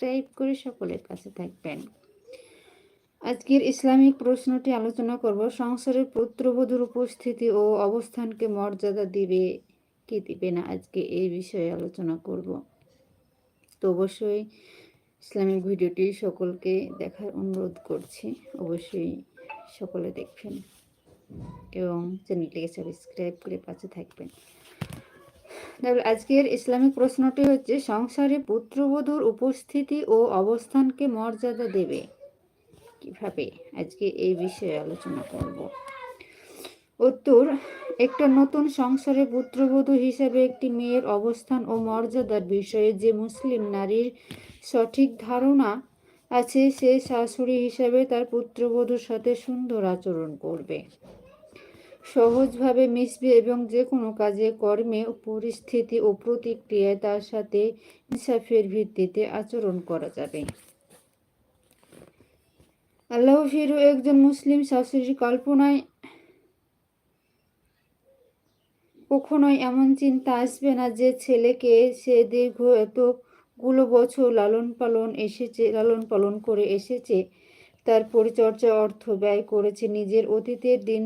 Subscribe করে সকলের কাছে থাকবেন। আজকের ইসলামিক প্রশ্নটি আলোচনা করব, সংসারের পুত্রবধূর উপস্থিতি ও অবস্থানকে মর্যাদা দিবে কি দিবে না, আজকে এই বিষয়ে আলোচনা করব। তো অবশ্যই ইসলামিক ভিডিওটি সকলকে দেখার অনুরোধ করছি, অবশ্যই সকলে দেখবেন এবং চ্যানেলটিকে সাবস্ক্রাইব করে পাশে থাকবেন। তাহলে আজকের ইসলামিক প্রশ্নটি হচ্ছে, সংসারে পুত্রবধূর উপস্থিতি ও অবস্থানকে মর্যাদা দেবে। কীভাবে আজকে এই বিষয়ে আলোচনা করব? উত্তর, একটা নতুন সংসারে পুত্রবধূ হিসেবে একটি মেয়ের অবস্থান ও মর্যাদার বিষয়ে যে মুসলিম নারীর সঠিক ধারণা আছে, সে শাশুড়ি হিসাবে তার পুত্রবধূর সাথে সুন্দর আচরণ করবে। সহজভাবে মিশবে এবং যে কোনো কাজে কর্মে পরিস্থিতি ও প্রতিক্রিয়ায় তার সাথে ইনসাফের ভিত্তিতে আচরণ করা যাবে। আল্লাহ ফিরু একজন মুসলিম শাশুড়ির কল্পনায় কখনোই এমন চিন্তা আসবে না যে ছেলেকে সে দীর্ঘ এতগুলো বছর লালন পালন এসেছে, লালন পালন করে এসেছে, তার পরিচর্যা অর্থ ব্যয় করেছে, নিজের অতীতের দিন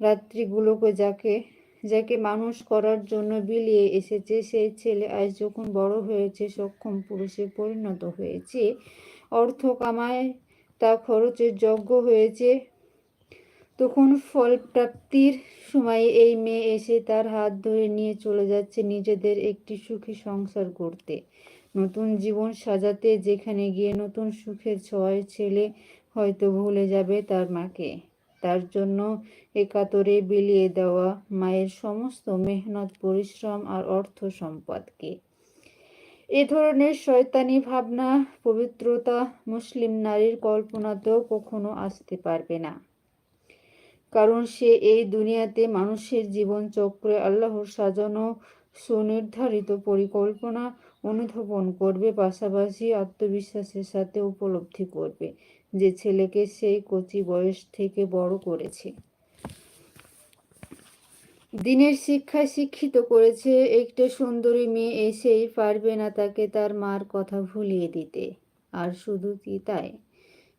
রাত্রিগুলোকে যাকে যাকে মানুষ করার জন্য বিলিয়ে এসেছে, সেই ছেলে আজ যখন বড় হয়েছে, সক্ষম পুরুষে পরিণত হয়েছে। অর্থ কামায়, তা খরচের যোগ্য হয়েছে। তখন ফল প্রাপ্তির সময় এই মেয়ে এসে তার হাত ধরে নিয়ে চলে যাচ্ছে নিজেদের একটি সুখী সংসার করতে নতুন জীবন সাজাতে যেখানে গিয়ে নতুন সুখের ছয় ছেলে হয়তো ভুলে যাবে তার মাকে। তার জন্য একাতরে বিলিয়ে দেওয়া মায়ের সমস্ত মেহনত, পরিশ্রম আর অর্থ সম্পদকে। এ ধরনের শয়তানি ভাবনা, পবিত্রতা মুসলিম নারীর কল্পনাতেও কখনো আসতে পারবে না। কারণ সে এই দুনিয়াতে মানুষের জীবন চক্রে আল্লাহর সাজানো সুনির্ধারিত পরিকল্পনা অনুধাবন করবে, পাশাপাশি আত্মবিশ্বাসের সাথে উপলব্ধি করবে যে ছেলেকে সেই কচি বয়স থেকে বড় করেছে। দিনের শিক্ষায় শিক্ষিত করেছে একটা সুন্দরী মেয়ে, এসেই পারবে না তাকে তার মার কথা ভুলিয়ে দিতে। আর শুধু কি তাই?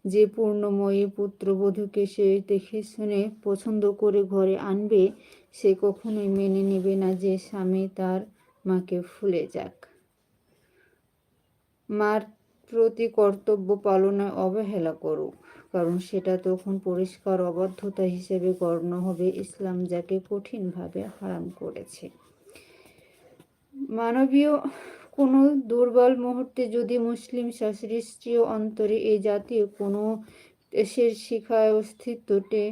যে পূর্ণময়ী পুত্রবধূকে সে দেখে শুনে পছন্দ করে ঘরে আনবে, সে কখনোই মেনে নেবে না যে স্বামী তার মাকে ভুলে যাক। মার প্রতি কর্তব্য পালনে অবহেলা করুক, কারণ সেটা তখন পরিষ্কার অবাধ্যতা হিসেবে গণ্য হবে ইসলাম যাকে কঠিনভাবে হারাম করেছে। মানবীয় কোনো দুর্বল মুহূর্তে যদি মুসলিম স্ত্রী অন্তরে এই জাতীয় কোনো দেশের শিখায় অস্তিত্বটে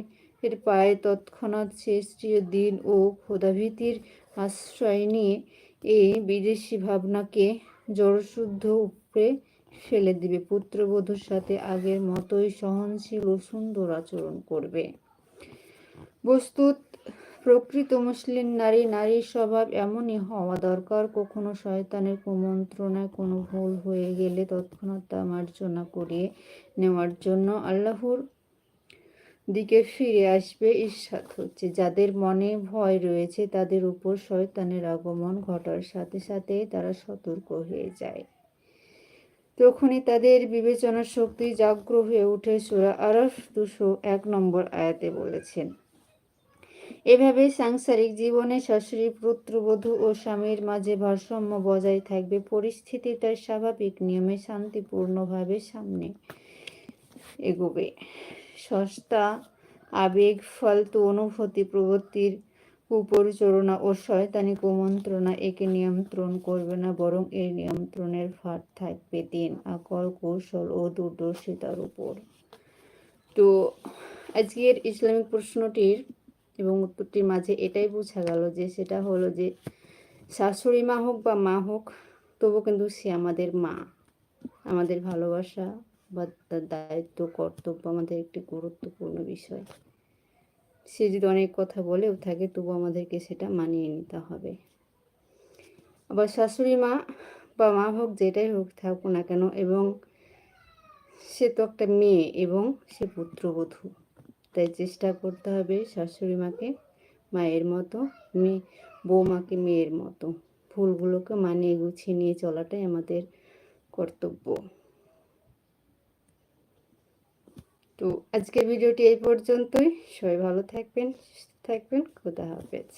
এর পায়ে তৎক্ষণাৎ স্ত্রীয় দিন ও ক্ষোধাভীতির আশ্রয় নিয়ে এই বিদেশি ভাবনাকে জড়শুদ্ধ উপরে ফেলে দিবে। পুত্রবধূর সাথে আগের মতোই সহনশীল ও সুন্দর আচরণ করবে। বস্তুত প্রকৃত মুসলিম নারী, নারীর স্বভাব এমনই হওয়া দরকার। কখনো শয়তানের কুমন্ত্রণায় কোনো ভুল হয়ে গেলে তৎক্ষণাৎ তা মার্জনা করিয়ে নেওয়ার জন্য আল্লাহর দিকে ফিরে আসবে ঈর্ষাদ হচ্ছে। যাদের মনে ভয় রয়েছে, তাদের উপর শয়তানের আগমন ঘটার সাথে সাথে তারা সতর্ক হয়ে যায়। তখনই তাদের বিবেচনা শক্তি জাগ্র হয়ে উঠে সুরা আরফ দুশো এক নম্বর আয়াতে বলেছেন। এভাবে সাংসারিক জীবনে শাশুড়ি, পুত্রবধূ ও স্বামীর মাঝে ভারসাম্য বজায় থাকবে। পরিস্থিতি তার স্বাভাবিক, নিয়মে শান্তিপূর্ণভাবে সামনে এগোবে। সস্তা, আবেগ, ফালতু অনুভূতি, প্রবৃত্তির কুপরিচালনা ও শয়তানি কুমন্ত্রণা একে নিয়ন্ত্রণ করবে না, বরং এর নিয়ন্ত্রণের ভার থাকবে দিন, আকল, কৌশল ও দূরদর্শিতার উপর। তো আজকের ইসলামিক প্রশ্নটির এবং উত্তরটির মাঝে এটাই বোঝা গেল যে সেটা হলো যে, শাশুড়ি মা হোক বা মা হোক, তবু কিন্তু সে আমাদের মা, আমাদের ভালোবাসা বা তার দায়িত্ব, কর্তব্য আমাদের একটি গুরুত্বপূর্ণ বিষয়। সে যদি অনেক কথা বলেও থাকে, তবু আমাদেরকে সেটা মানিয়ে নিতে হবে। আবার শাশুড়ি মা বা মা হোক, যেটাই হোক থাকুক না কেন, এবং সে তো একটা মেয়ে এবং সে পুত্রবধূ। তাই চেষ্টা করতে হবে শাশুড়ি মাকে মায়ের মতো, মেয়ে, বৌমাকে মেয়ের মতো। ফুলগুলোকে মানিয়ে গুছিয়ে নিয়ে চলাটাই আমাদের কর্তব্য। তো আজকের ভিডিওটি এই পর্যন্তই। সবাই ভালো থাকবেন সুস্থ থাকবেন। খুদা হাফেজ।